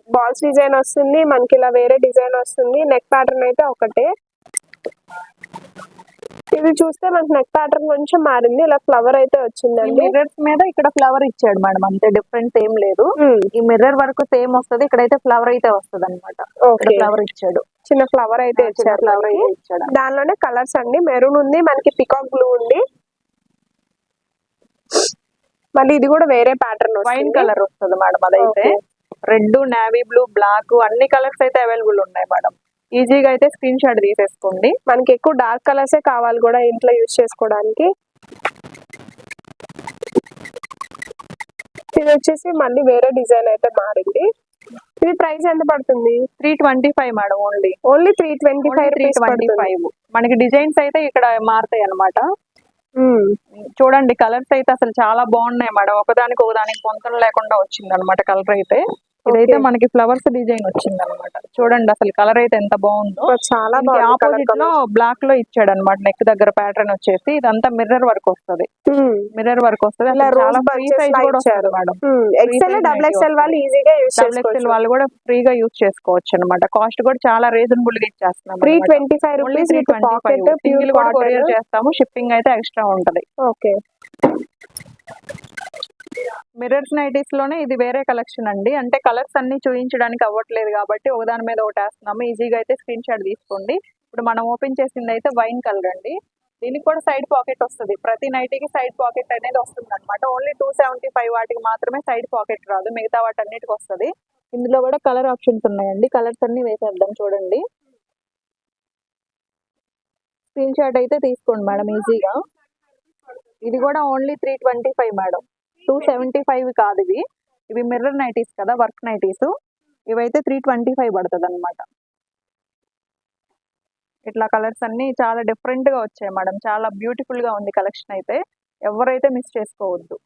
బాల్స్ డిజైన్ వస్తుంది మనకి ఇలా వేరే డిజైన్ వస్తుంది నెక్ ప్యాటర్న్ అయితే ఒకటే. ఇది చూస్తే మనకి నెక్ ప్యాటర్న్ కొంచెం మారింది ఇలా ఫ్లవర్ అయితే వచ్చిందండి. మిర్రర్స్ మీద ఇక్కడ ఫ్లవర్ ఇచ్చాడు మేడం అంతే డిఫరెన్స్ ఏం లేదు. ఈ మిర్రర్ వరకు సేమ్ వస్తది ఇక్కడైతే ఫ్లవర్ అయితే వస్తది అనమాట ఓకే ఫ్లవర్ ఇచ్చాడు. చిన్న ఫ్లవర్ అయితే ఇచ్చారు ఫ్లవర్. అయితే ఇచ్చాడు. దానిలోనే కలర్స్ అండి మెరూన్ ఉంది మనకి పికాక్ బ్లూ ఉంది. మళ్ళీ ఇది కూడా వేరే ప్యాటర్న్ వైన్ కలర్ వస్తుంది మేడం అదైతే. రెడ్ నేవీ బ్లూ బ్లాక్ అన్ని కలర్స్ అయితే అవైలబుల్ ఉన్నాయి మేడం ఈజీగా అయితే స్క్రీన్ షాట్ తీసేసుకోండి. మనకి ఎక్కువ డార్క్ కలర్సే కావాలి కూడా ఇంట్లో యూజ్ చేసుకోవడానికి. ఇది వచ్చేసి మళ్ళీ వేరే డిజైన్ అయితే మారింది. ఇది ప్రైస్ ఎంత పడుతుంది? Three twenty five madam only only three twenty five three twenty five మనకి డిజైన్స్ అయితే ఇక్కడ మారుతాయి అన్నమాట మ్మ్. చూడండి కలర్స్ అయితే అసలు చాలా బాగున్నాయి మేడం ఒకదానికి ఒకదానికి పొంతన లేకుండా వచ్చింది అనమాట కలర్ అయితే. ఇదైతే. మనకి ఫ్లవర్స్ డిజైన్ వచ్చింది అనమాట చూడండి అసలు కలర్ అయితే ఎంత బాగుందో. చాలా ఆపోజిట్లో బ్లాక్లో ఇచ్చాడు అనమాట నెక్ దగ్గర ప్యాటర్న్ వచ్చేసి. ఇదంతా మిర్రర్ వర్క్ వస్తుంది. మిర్రర్ వర్క్ వస్తుంది. డబుల్ నైటీ ఎక్సెల్ వాళ్ళు ఈజీగా డబుల్ ఎక్స్ఎల్ వాళ్ళు కూడా ఫ్రీగా యూజ్ చేసుకోవచ్చు అనమాట కాస్ట్ కూడా చాలా రీజనబుల్గా ఇచ్చేస్తున్నాం three twenty five rupees single pure కూడా కొరియర్ చేస్తాము. షిప్పింగ్ అయితే ఎక్స్ట్రా ఉంటది. ఓకే. మిర్రర్స్ నైటీస్లోనే ఇది వేరే కలెక్షన్ అండి. అంటే కలర్స్ అన్ని చూపించడానికి అవ్వట్లేదు కాబట్టి ఒకదాని మీద ఒకటి వేస్తున్నాము. ఈజీగా అయితే స్క్రీన్ షాట్ తీసుకోండి. ఇప్పుడు మనం ఓపెన్ చేసింది అయితే వైన్ కలర్ అండి. దీనికి కూడా సైడ్ పాకెట్ వస్తుంది. ప్రతి నైటీకి సైడ్ పాకెట్ అనేది వస్తుంది అనమాట ఓన్లీ టూ సెవెంటీ ఫైవ్ వాటికి మాత్రమే సైడ్ పాకెట్ రాదు. మిగతా వాటి అన్నిటికి వస్తుంది. ఇందులో కూడా కలర్ ఆప్షన్స్ ఉన్నాయండి. కలర్స్ అన్ని వేసేద్దాం చూడండి. స్క్రీన్ షాట్ అయితే తీసుకోండి మేడం ఈజీగా. ఇది కూడా only three twenty five madam. Two seventy five కాదు ఇవి. ఇవి మిర్రర్ నైటీస్ కదా వర్క్ నైటీస్. ఇవైతే త్రీ ట్వంటీ ఫైవ్ పడుతుంది అనమాట ఇట్లా కలర్స్ అన్ని చాలా డిఫరెంట్గా వచ్చాయి మేడం. చాలా బ్యూటిఫుల్గా ఉంది కలెక్షన్ అయితే. ఎవరైతే మిస్ చేసుకోవద్దు.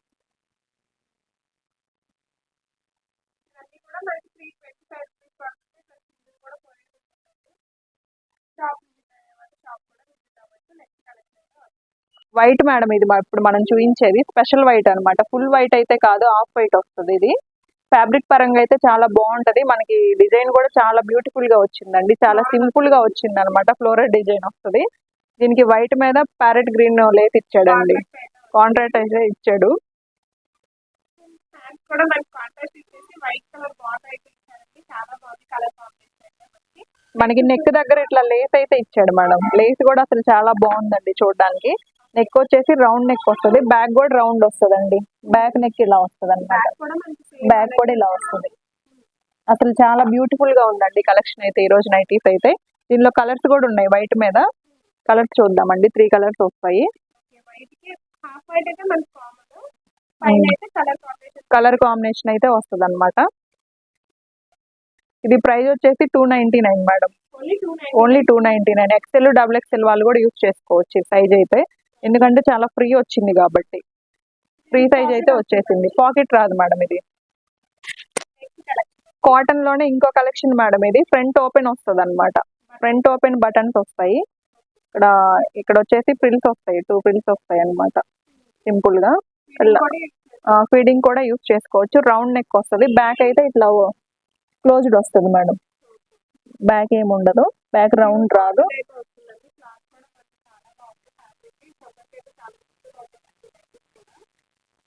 వైట్ మేడం ఇది ఇప్పుడు మనం చూపించేది స్పెషల్ వైట్ అన్నమాట. ఫుల్ వైట్ అయితే కాదు హాఫ్ వైట్ వస్తుంది ఇది. ఫ్యాబ్రిక్ పరంగా అయితే చాలా బాగుంటది. మనకి డిజైన్ కూడా చాలా బ్యూటిఫుల్గా వచ్చిందండి. చాలా సింపుల్గా వచ్చింది అనమాట ఫ్లోరల్ డిజైన్ వస్తుంది. దీనికి వైట్ మీద ప్యారెట్ గ్రీన్ లేస్ ఇచ్చాడండి. కాంట్రాక్ట్ అయితే ఇచ్చాడు. కూడా మనకి కాంట్రాస్ట్ ఇచ్చేసి వైట్ కలర్ బార్డర్ అయితే ఇచ్చారండి. చాలా బాగుంది కలర్ కాంబినేషన్ మనకి. నెక్ దగ్గర ఇట్లా లేస్ అయితే ఇచ్చాడు మేడం. లేస్ కూడా అసలు చాలా బాగుందండి చూడడానికి. నెక్ వచ్చేసి రౌండ్ నెక్ వస్తుంది. బ్యాక్ కూడా రౌండ్ వస్తుందండి. బ్యాక్ నెక్ ఇలా వస్తుంది అనమాట బ్యాక్ కూడా ఇలా వస్తుంది. అసలు చాలా బ్యూటిఫుల్గా ఉందండి కలెక్షన్ అయితే ఈ రోజు నైటీస్ అయితే. దీనిలో కలర్స్ కూడా ఉన్నాయి వైట్ మీద. కలర్స్ చూద్దామండి. త్రీ కలర్స్ వస్తాయి. కలర్ కాంబినేషన్ అయితే వస్తుంది అనమాట ఇది ప్రైస్ వచ్చేసి two ninety nine madam only two nine only two ninety nine XL double XL వాళ్ళు కూడా యూజ్ చేసుకోవచ్చు సైజ్ అయితే. ఎందుకంటే చాలా ఫ్రీ వచ్చింది కాబట్టి. ఫ్రీ సైజ్ అయితే వచ్చేసింది. పాకెట్ రాదు మేడం ఇది. కాటన్లోనే ఇంకో కలెక్షన్ మేడం ఇది. ఫ్రంట్ ఓపెన్ వస్తుంది అనమాట ఫ్రంట్ ఓపెన్ బటన్స్ వస్తాయి. ఇక్కడ ఇక్కడ వచ్చేసి ప్రిల్స్ వస్తాయి. టూ ప్రిల్స్ వస్తాయి అనమాట సింపుల్గా. ఫీడింగ్ కూడా యూజ్ చేసుకోవచ్చు. రౌండ్ నెక్ వస్తుంది. బ్యాక్ అయితే ఇట్లా క్లోజ్డ్ వస్తుంది మేడం. బ్యాక్ ఏమి ఉండదు. బ్యాక్ రౌండ్ రాదు.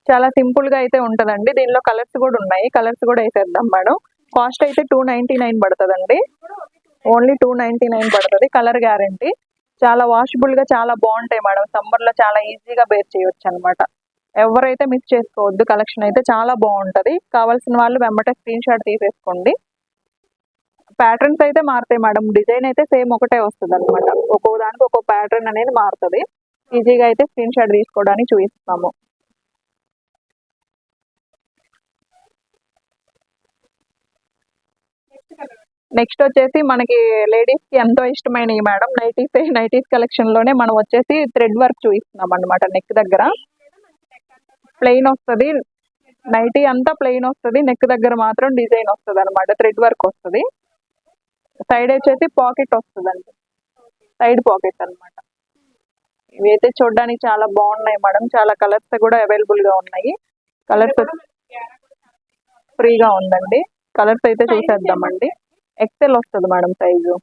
చాలా సింపుల్గా అయితే ఉంటదండి. దీనిలో కలర్స్ కూడా ఉన్నాయి. కలర్స్ కూడా వేసేద్దాం మేడం. కాస్ట్ అయితే టూ నైన్టీ నైన్ పడుతుందండి. ఓన్లీ టూ నైన్టీ నైన్ పడుతుంది. Colour guarantee. చాలా వాషబుల్గా చాలా బాగుంటాయి మేడం. సమ్మర్లో చాలా ఈజీగా బేర్ చేయొచ్చు అనమాట ఎవరైతే మిస్ చేసుకోవద్దు కలెక్షన్ అయితే చాలా బాగుంటది. కావాల్సిన వాళ్ళు వెంబటే స్క్రీన్ షాట్ తీసేసుకోండి. ప్యాటర్న్స్ అయితే మారుతాయి మేడం. డిజైన్ అయితే సేమ్ ఒకటే వస్తుంది అనమాట ఒక్కో దానికి ఒక్కో ప్యాటర్న్ అనేది మారుతుంది. ఈజీగా అయితే స్క్రీన్ షాట్ తీసుకోవడానికి చూపిస్తాము. నెక్స్ట్ వచ్చేసి మనకి లేడీస్కి ఎంతో ఇష్టమైనవి మేడం నైటీస్ నైటీస్ కలెక్షన్లోనే మనం వచ్చేసి థ్రెడ్ వర్క్ చూపిస్తున్నాం అనమాట నెక్ దగ్గర. ప్లెయిన్ వస్తుంది. నైటీ అంతా ప్లెయిన్ వస్తుంది. నెక్ దగ్గర మాత్రం డిజైన్ వస్తుంది అనమాట థ్రెడ్ వర్క్ వస్తుంది. సైడ్ వచ్చేసి పాకెట్ వస్తుందండి. సైడ్ పాకెట్ అన్నమాట. ఇవి అయితే చూడడానికి చాలా బాగున్నాయి మేడం చాలా కలర్స్ కూడా అవైలబుల్గా ఉన్నాయి. కలర్స్ ఫ్రీగా ఉందండి. కలర్స్ అయితే చూసేద్దామండి. ఎక్సెల్ వస్తుంది మేడం సైజు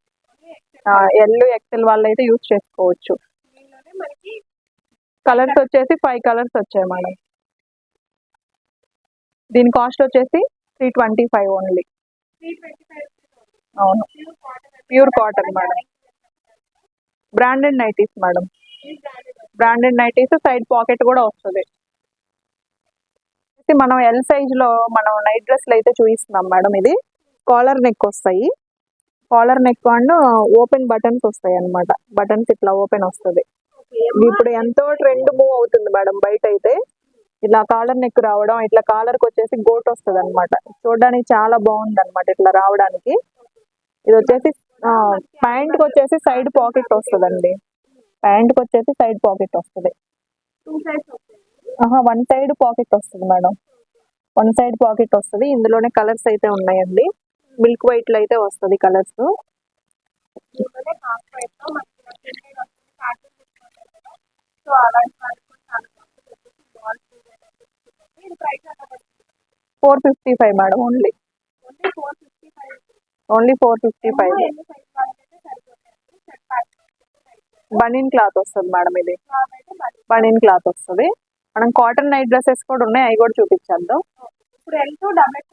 ఎల్ ఎక్సెల్ వాళ్ళు అయితే యూజ్ చేసుకోవచ్చు. కలర్స్ వచ్చేసి ఫైవ్ కలర్స్ వచ్చాయి మేడం. దీని కాస్ట్ వచ్చేసి త్రీ ట్వంటీ ఫైవ్ ఓన్లీ అవును. Pure cotton madam. Branded nighties madam. Branded nighties side pocket కూడా వస్తుంది. మనం ఎల్ సైజ్లో మనం నైట్ డ్రెస్లు అయితే చూపిస్తున్నాం మేడం ఇది. కాలర్ నెక్ వస్తాయి. Collar neck and open buttons వస్తాయి అన్నమాట. బటన్స్ ఇట్లా ఓపెన్ వస్తుంది. ఇప్పుడు ఎంతో ట్రెండ్ మూవ్ అవుతుంది మేడం బయట అయితే ఇలా కాలర్ నెక్ రావడం ఇట్లా కాలర్కి వచ్చేసి గోట్ వస్తుంది అనమాట చూడడానికి చాలా బాగుంది అనమాట ఇట్లా రావడానికి. ఇది వచ్చేసి ప్యాంట్కి వచ్చేసి సైడ్ పాకెట్ వస్తుందండి. ప్యాంట్కి వచ్చేసి సైడ్ పాకెట్ వస్తుంది. వన్ సైడ్ పాకెట్ వస్తుంది మేడం. వన్ సైడ్ పాకెట్ వస్తుంది. ఇందులోనే కలర్స్ అయితే ఉన్నాయండి. మిల్క్ వైట్లో అయితే వస్తుంది colours. Four fifty five madam only. Only four fifty five. Banian cloth వస్తుంది మేడం ఇది. బనీన్ క్లాత్ వస్తుంది. మనం కాటన్ నైట్ డ్రెస్సెస్ కూడా ఉన్నాయి అవి కూడా చూపించేద్దాం. ఇప్పుడు two double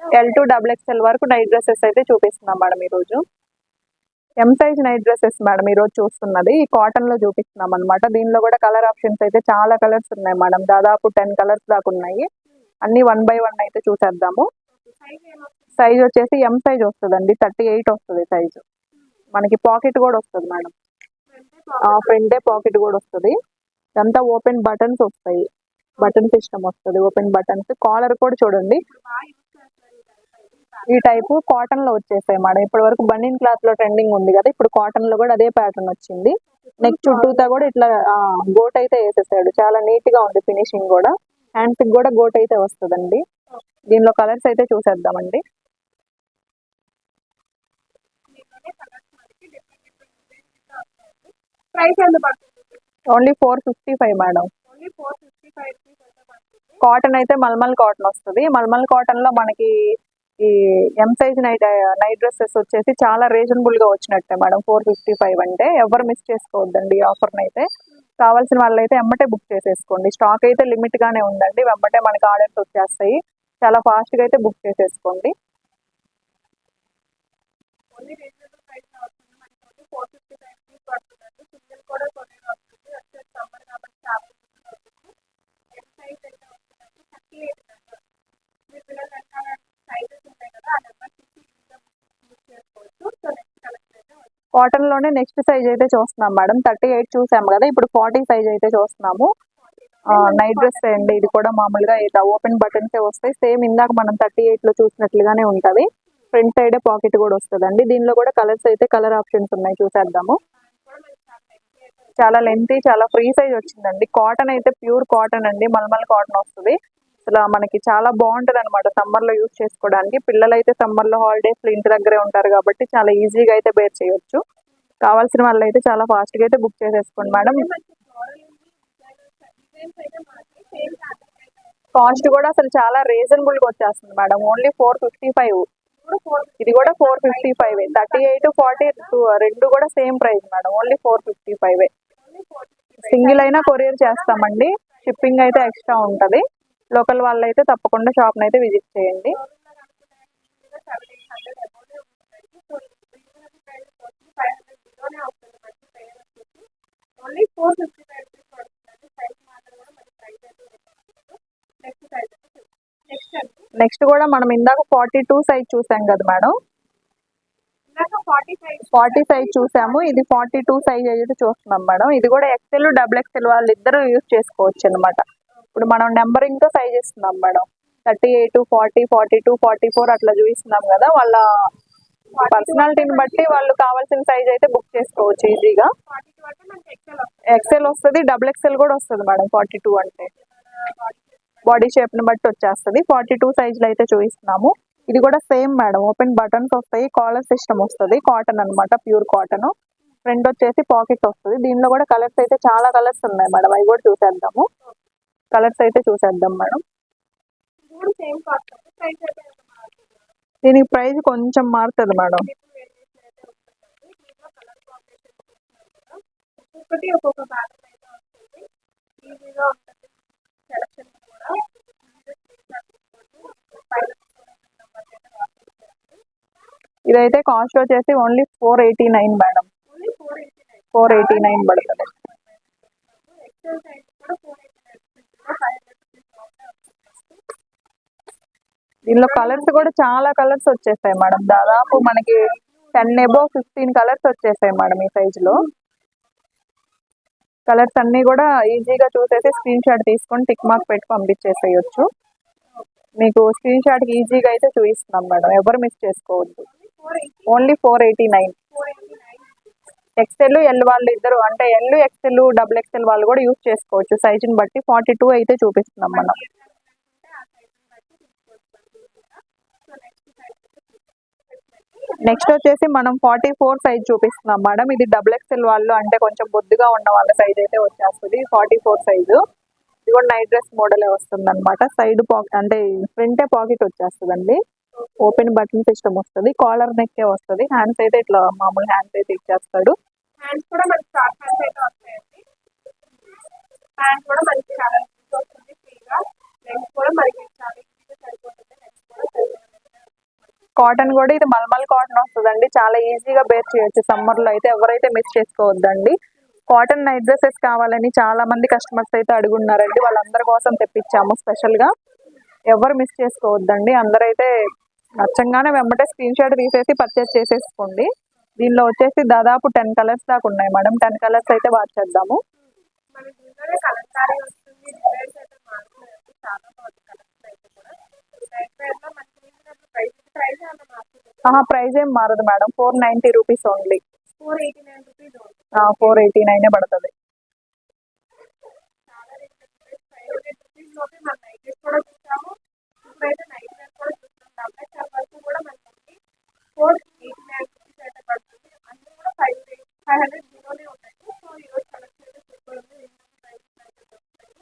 L to double XL వరకు నైట్ డ్రెస్సెస్ అయితే చూపిస్తున్నాం మేడం ఈరోజు. M size night dresses madam ఈరోజు చూస్తున్నది. ఈ కాటన్లో చూపిస్తున్నాం అనమాట దీనిలో కూడా కలర్ ఆప్షన్స్ అయితే చాలా కలర్స్ ఉన్నాయి మేడం. దాదాపు టెన్ కలర్స్ దాకా ఉన్నాయి. అన్ని వన్ బై వన్ అయితే చూసేద్దాము. సైజ్ వచ్చేసి ఎం సైజ్ వస్తుందండి. థర్టీ ఎయిట్ వస్తుంది సైజు మనకి పాకెట్ కూడా వస్తుంది మేడం. ఆ ఫ్రంటే పాకెట్ కూడా వస్తుంది. ఇదంతా ఓపెన్ బటన్స్ వస్తాయి. బటన్ సిస్టమ్ వస్తుంది. ఓపెన్ బటన్స్ కాలర్ కూడా చూడండి బాగా యూస్ చేస్తారు ఈ type అయితే. ఈ టైపు కాటన్లో వచ్చేసాయి మేడం. ఇప్పటి వరకు బనీన్ క్లాత్లో ట్రెండింగ్ ఉంది కదా ఇప్పుడు కాటన్లో కూడా అదే ప్యాటర్న్ వచ్చింది. నెక్ చుట్టూతా కూడా ఇట్లా గోట్ అయితే వేసేసాడు. చాలా నీట్గా ఉంది ఫినిషింగ్ కూడా. హ్యాండ్స్ కూడా గోట్ అయితే వస్తుందండి. దీనిలో కలర్స్ అయితే చూసేద్దామండి. Only four fifty five madam. Cotton అయితే మల్మల్ కాటన్ వస్తుంది. మల్మల్ కాటన్లో మనకి ఈ M size night night dresses వచ్చేసి చాలా రీజనబుల్గా వచ్చినట్టే మేడం. ఫోర్ ఫిఫ్టీ ఫైవ్ అంటే ఎవరు మిస్ చేసుకోవద్దండి ఈ ఆఫర్ని అయితే. కావాల్సిన వాళ్ళైతే వెంబటే ఎమ్మటే బుక్ చేసేసుకోండి. స్టాక్ అయితే లిమిట్ గానే ఉందండి. వెంబటే మనకి ఆర్డర్స్ వచ్చేస్తాయి. చాలా ఫాస్ట్గా అయితే బుక్ చేసేసుకోండి. కూడా వస్తుంది. సమ్మర్ కాబట్టి చాలా వస్తుంది. అయితే మీ పిల్లలు సైజెస్ ఉంటాయి కదా ఆ చేసుకోవచ్చు సో నెక్స్ట్ కలెక్షన్ అయితే కాటన్లోనే నెక్స్ట్ సైజ్ అయితే చూస్తున్నాం మేడం. థర్టీ ఎయిట్ చూసాము కదా ఇప్పుడు ఫార్టీ సైజ్ అయితే చూస్తున్నాము. నైట్ డ్రెస్ అండి ఇది కూడా మామూలుగా ఇట్లా ఓపెన్ బటన్స్ వస్తాయి. సేమ్ ఇందాక మనం థర్టీ ఎయిట్లో చూసినట్లుగానే ఉంటుంది. ఫ్రంట్ సైడ్ పాకెట్ కూడా వస్తుందండి. దీనిలో కూడా కలర్స్ అయితే కలర్ ఆప్షన్స్ ఉన్నాయి చూసేద్దాము. చాలా లెంత్ చాలా లెంతీ చాలా ఫ్రీ సైజ్ వచ్చిందండి. కాటన్ అయితే ప్యూర్ కాటన్ అండి మల్మల్ కాటన్ వస్తుంది. అసలు మనకి చాలా బాగుంటది అనమాట సమ్మర్లో యూజ్ చేసుకోవడానికి. పిల్లలు అయితే సమ్మర్లో హాలిడేస్లో ఇంటి దగ్గరే ఉంటారు కాబట్టి చాలా ఈజీగా అయితే బేర్ చేయొచ్చు. కావాల్సిన వాళ్ళు అయితే చాలా ఫాస్ట్గా అయితే బుక్ చేసేసుకోండి మేడం. కాస్ట్ కూడా అసలు చాలా రీజనబుల్గా వచ్చేస్తుంది madam. Only four fifty five ఇది కూడా four fifty five thirty eight forty రెండు కూడా same price madam. Only four fifty five single అయినా కొరియర్ చేస్తామండి. షిప్పింగ్ అయితే ఎక్స్ట్రా ఉంటది. లోకల్ వాళ్ళు అయితే తప్పకుండా షాప్ అయితే విజిట్ చేయండి. Only four fifty five rupees పడుతుందండి. సైజ్ మాత్రం కూడా మనకి ప్రైస్ అయితే నెక్స్ట్ సైజ్ నెక్స్ట్ కూడా మనం ఇందాక ఫార్టీ టూ సైజ్ చూసాం కదా మేడం. ఫార్టీ సైజ్ చూసాము. ఇది ఫార్టీ టూ సైజ్ అయితే చూస్తున్నాం మేడం. ఇది కూడా ఎక్సెల్ డబుల్ ఎక్సెల్ వాళ్ళు ఇద్దరు యూజ్ చేసుకోవచ్చు అనమాట ఇప్పుడు మనం నెంబరింగ్తో సైజ్ ఇస్తున్నాం madam. Thirty eight forty forty two forty four అట్లా చూపిస్తున్నాం కదా వాళ్ళ పర్సనాలిటీని బట్టి వాళ్ళు కావాల్సిన సైజ్ అయితే బుక్ చేసుకోవచ్చు ఈజీగా. ఎక్సెల్ వస్తుంది డబుల్ ఎక్సెల్ కూడా వస్తుంది మేడం ఫార్టీ టూ అంటే బాడీ షేప్ని బట్టి వచ్చేస్తుంది ఫార్టీ టూ సైజులు అయితే చూపిస్తున్నాము. ఇది కూడా సేమ్ మేడం ఓపెన్ బటన్స్ వస్తాయి కాలర్ సిస్టమ్ వస్తుంది కాటన్ అనమాట ప్యూర్ కాటన్. ఫ్రంట్ వచ్చేసి పాకెట్ వస్తుంది దీనిలో కూడా కలర్స్ అయితే చాలా కలర్స్ ఉన్నాయి మేడం అవి కూడా చూసేద్దాము. కలర్స్ అయితే చూసేద్దాం మేడం. దీనికి ప్రైస్ కొంచెం మారుతుంది మేడం. ఒక్కొక్కటి ఒక్కొక్క ప్యాటర్న్ అయితే వస్తుంది. ఈజీగా ఉంటుంది సెలక్షన్ కూడా. ఇదైతే కాస్ట్ వచ్చేసి only four eighty nine madam four eighty nine పడుతుంది. దీనిలో కలర్స్ కూడా చాలా కలర్స్ వచ్చేసాయి మేడం. దాదాపు మనకి టెన్ ఎబో ఫిఫ్టీన్ కలర్స్ వచ్చేసాయి మేడం ఈ సైజులో కలర్స్ అన్నీ కూడా ఈజీగా చూసేసి స్క్రీన్ షాట్ తీసుకొని టిక్ మార్క్ పెట్టి పంపించేసేయచ్చు. మీకు స్క్రీన్ షాట్కి ఈజీగా అయితే చూపిస్తున్నాం మేడం. ఎవరు మిస్ చేసుకోవద్దు. Only four eighty nine XL L వాళ్ళు ఇద్దరు. అంటే ఎల్ ఎక్స్ఎల్ డబుల్ ఎక్స్ఎల్ వాళ్ళు కూడా యూజ్ చేసుకోవచ్చు. సైజుని బట్టి ఫార్టీ టూ అయితే చూపిస్తున్నాం మనం. నెక్స్ట్ వచ్చేసి మనం ఫార్టీ ఫోర్ సైజ్ చూపిస్తున్నాం మేడం. ఇది డబుల్ ఎక్స్ఎల్ వాళ్ళు అంటే కొంచెం బొద్దుగా ఉన్న వాళ్ళ సైజ్ అయితే వచ్చేస్తుంది. ఫార్టీ ఫోర్ సైజు ఇది కూడా నైట్ డ్రెస్ మోడలే వస్తుంది అనమాట సైడ్ పాకెట్ అంటే ఫ్రంటే పాకెట్ వచ్చేస్తుందండి. ఓపెన్ బటన్ సిస్టమ్ వస్తుంది. కాలర్ నెక్ వస్తుంది. హ్యాండ్స్ అయితే ఇట్లా మామూలు హ్యాండ్స్ అయితే ఇచ్చేస్తాడు. హ్యాండ్స్ కూడా మనకి షార్ట్ అయితే వస్తాయండి. హ్యాండ్ కూడా మనకి చాలా వస్తుంది ఫ్రీగా. లెన్స్ కూడా మనకి చాలా ఈజీగా సరిపోతుంది. లెన్స్ కూడా కాటన్ కూడా ఇది మల్మల్ కాటన్ వస్తుందండి. చాలా ఈజీగా బేర్ చేయొచ్చు. సమ్మర్లో అయితే ఎవరైతే మిస్ చేసుకోవద్దండి. కాటన్ నైట్ డ్రెస్సెస్ కావాలని చాలా మంది కస్టమర్స్ అయితే అడుగున్నారండి. వాళ్ళందరి కోసం తెప్పించాము స్పెషల్గా. ఎవరు మిస్ చేసుకోవద్దండి. అందరైతే నచ్చంగానే వెంబటే స్క్రీన్ షాట్ తీసేసి పర్చేస్ చేసేసుకోండి. దీనిలో వచ్చేసి దాదాపు టెన్ కలర్స్ దాకా ఉన్నాయి. మేడం టెన్ కలర్స్ అయితే వాచ్ చేద్దాము. ప్రైస్ ఏం మారదు madam four ninety rupees only four eighty nine పడుతుంది చాలా రీజనబుల్ ఫైవ్ హండ్రెడ్ రూపీస్ లోపే మన నైట్ డ్రెస్ కూడా చూసాము ఇప్పుడైతే నైట్ డ్రెస్ కూడా చూస్తాం డబ్బై చార్ వరకు కూడా మనకి ఫోర్ ఎయిటీ నైన్ రూపీస్ అయితే పడుతుంది అన్ని కూడా ఫైవ్ ఫైవ్ హండ్రెడ్ జీరోనే ఉంటాయి సో ఈ రోజు కలెక్షన్ అయితే సూపర్ ఉంది రీజనబుల్ ప్రైస్ అయితే దొరుకుతాయి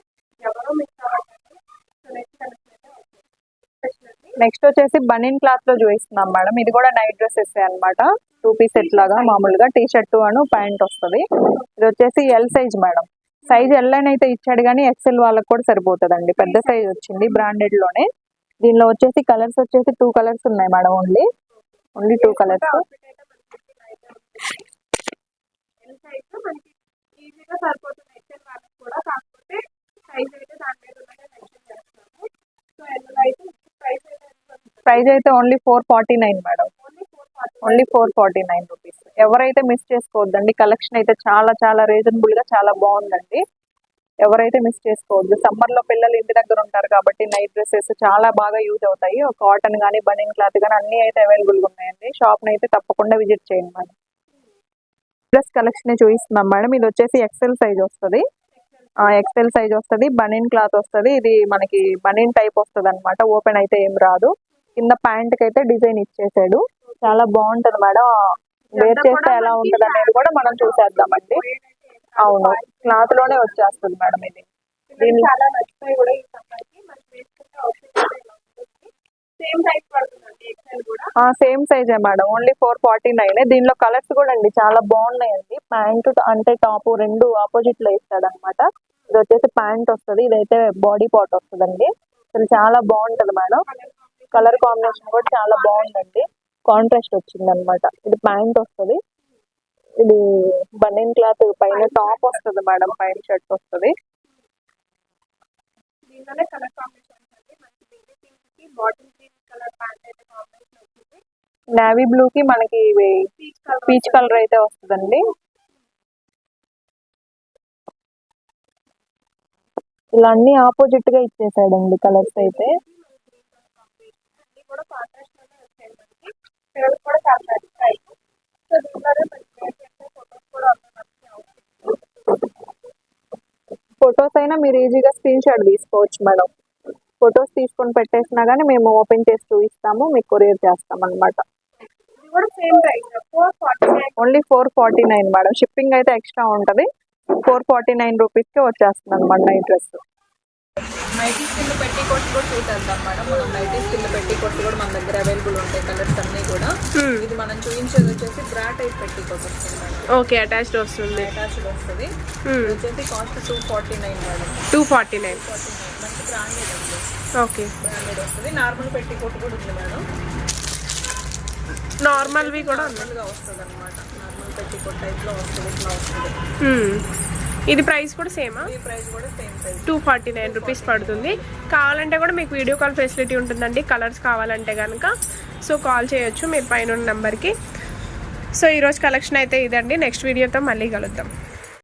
ఎవరో మిస్ అవ్వకండి సో నెక్స్ట్ కలెక్షన్ అయితే వస్తుంది స్పెషల్ నెక్స్ట్ వచ్చేసి బనిన్ క్లాత్లో చూపిస్తున్నాం మేడం. ఇది కూడా నైట్ డ్రెస్సెస్ అన్నమాట. టూ పీస్ సెట్ లాగా మామూలుగా టీ షర్ట్ అను ప్యాంట్ వస్తుంది. ఇది వచ్చేసి L size madam. Size L అని అయితే ఇచ్చాడు కానీ ఎక్సెల్ వాళ్ళకి కూడా సరిపోతుందండి. పెద్ద సైజ్ వచ్చింది బ్రాండెడ్లోనే. దీనిలో వచ్చేసి కలర్స్ వచ్చేసి టూ కలర్స్ ఉన్నాయి madam only. Only two colours outfit అయితే మనకి ఎల్ సైజ్ మనకి ఈజీగా సరిపోతుంది ఎక్సెల్ వాళ్ళకి కూడా కాకపోతే సైజ్ అయితే దాని మీద ఉన్నదే మెన్షన్ చేస్తున్నాము సో ఎల్ అయితే ప్రైస్ అయితే ప్రైస్ అయితే only four forty nine madam only four forty nine rupees ఎవరైతే మిస్ చేసుకోవద్దండి కలెక్షన్ అయితే చాలా చాలా రీజనబుల్గా చాలా బాగుందండి. ఎవరైతే మిస్ చేసుకోవద్దు సమ్మర్లో పిల్లలు ఇంటి దగ్గర ఉంటారు కాబట్టి నైట్ డ్రెస్సెస్ చాలా బాగా యూజ్ అవుతాయి. కాటన్ కానీ బనియన్ క్లాత్ కానీ అన్ని అయితే అవైలబుల్గా ఉన్నాయండి. షాప్ని అయితే తప్పకుండా విజిట్ చేయండి మేడం డ్రెస్ కలెక్షన్ చూపిస్తున్నాం మేడం ఇది వచ్చేసి ఎక్సెల్ సైజ్ వస్తుంది. ఎక్సెల్ సైజ్ వస్తుంది బనియన్ క్లాత్ వస్తుంది. ఇది మనకి బనియన్ టైప్ వస్తుంది అనమాట ఓపెన్ అయితే ఏం రాదు. కింద ప్యాంట్కి అయితే డిజైన్ ఇచ్చేసాడు. చాలా బాగుంటది మేడం. వేర్ చేస్తే ఎలా ఉంటది అనేది కూడా మనం చూసేద్దామండి. అవును. క్లాత్లోనే వచ్చేస్తుంది మేడం ఇది. చాలా నచ్చుతాయి ఉంటుంది సేమ్ సైజ్ పడుతుందండి ఎక్సెల్ కూడా. Same సైజే madam. Only four forty nine దీనిలో కలర్స్ కూడా అండి చాలా బాగున్నాయండి. ప్యాంట్ అంటే టాప్ రెండు ఆపోజిట్లో ఇస్తాడు అనమాట ఇది వచ్చేసి ప్యాంట్ వస్తుంది. ఇదైతే బాడీ పార్ట్ వస్తుందండి. అసలు చాలా బాగుంటది మేడం. కలర్ కాంబినేషన్ కూడా చాలా బాగుందండి. కాంట్రాస్ట్ వచ్చింది అనమాట ఇది ప్యాంట్ వస్తుంది. ఇది బనియన్ క్లాత్ పైన టాప్ వస్తుంది మేడం పైన షర్ట్ వస్తుంది. దీనిలోనే కలర్ కాంబినేషన్స్ అండి మనకి బేబీ పింక్కి బాటిల్ గ్రీన్ కలర్ ప్యాంట్ అయితే కాంబినేషన్ వచ్చింది. నేవీ బ్లూ కి మనకి పీచ్ కలర్ అయితే వస్తుందండి. ఇలా అన్ని ఆపోజిట్గా ఇచ్చేసాడండి కలర్స్ అయితే. కూడా వచ్చాయి మనకి. పిల్లలు కూడా చాలా నచ్చుతాయి సో మనకి ఫొటోస్ కూడా ఫొటోస్ అయినా మీరు ఈజీగా స్క్రీన్ షాట్ తీసుకోవచ్చు మేడం. ఫొటోస్ తీసుకొని పెట్టేసినా కానీ మేము ఓపెన్ చేసి చూపిస్తాము మీకు కొరియర్ చేస్తాం అనమాట only four forty nine madam. Shipping అయితే ఎక్స్ట్రా ఉంటుంది. ఫోర్ ఫార్టీ నైన్ రూపీస్కి వచ్చేస్తుంది అనమాట నైట్ డ్రెస్ నైటీ స్కిల్ పెట్టి కొట్టు కూడా చూసేద్దాం మేడం. మనం నైటీ స్కిల్ పెట్టి కొట్టు కూడా మన దగ్గర అవైలబుల్ ఉంటాయి కలర్స్ అన్నీ కూడా. ఇది మనం చూపించేది వచ్చేసి బ్రా టైప్ పెట్టి కొట్టు ఓకే అటాచ్డ్ వస్తుంది. అటాచ్డ్ వస్తుంది. ఇది వచ్చేసి cost two forty nine madam. Two forty nine forty nine మనకి బ్రాండెడ్ ఉంది. ఓకే. బ్రాండెడ్ వస్తుంది. నార్మల్ పెట్టి కొట్టు కూడా ఉంది మేడం. నార్మల్వి కూడా నార్మల్గా వస్తుంది అనమాట నార్మల్ పెట్టి కొట్టు టైప్లో వస్తుంది ఇట్లా వస్తుంది. Hmm. ఇది ప్రైస్ కూడా సేమా? ఈ ప్రైస్ కూడా same price. Two forty nine rupees పడుతుంది. కావాలంటే కూడా మీకు వీడియో కాల్ ఫెసిలిటీ ఉంటుందండి. కలర్స్ కావాలంటే కనుక సో కాల్ చేయొచ్చు మీరు పైన ఉన్న నెంబర్కి. సో ఈరోజు కలెక్షన్ అయితే ఇదండి. నెక్స్ట్ వీడియోతో మళ్ళీ కలుద్దాం.